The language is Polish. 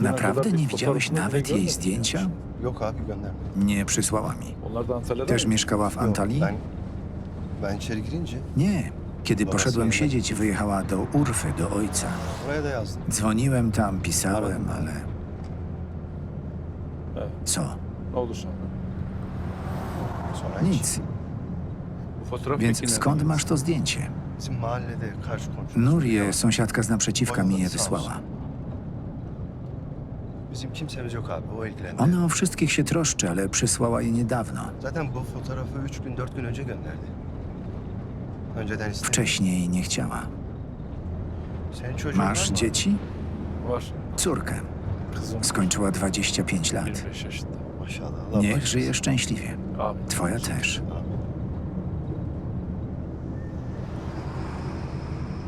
Naprawdę nie widziałeś nawet jej zdjęcia? Nie przysłała mi. Też mieszkała w Antalii? Nie. Kiedy Dobra, poszedłem siedzieć, wyjechała do Urfy, do ojca. yazdım. Dzwoniłem tam, pisałem, ale Evet. co? Hiç Nic. Więc skąd masz to zdjęcie? Nuriye, sąsiadka z naprzeciwka, mi je wysłała. Bizim kimsemiz yok abi o ilgilendi. Ona o wszystkich się troszczy, ale przysłała je niedawno. Zaten bu fotoğrafı üç gün dört gün önce gönderdi. Önceden istemedi. Wcześniej nie chciała. Senin çocuğun var Masz mı? dzieci? Var. Córkę. Kızım. Skończyła 25 lat. 25 yaşında. Maşallah. Allah Niech żyje szczęśliwie. Amin. Twoja też. Amin.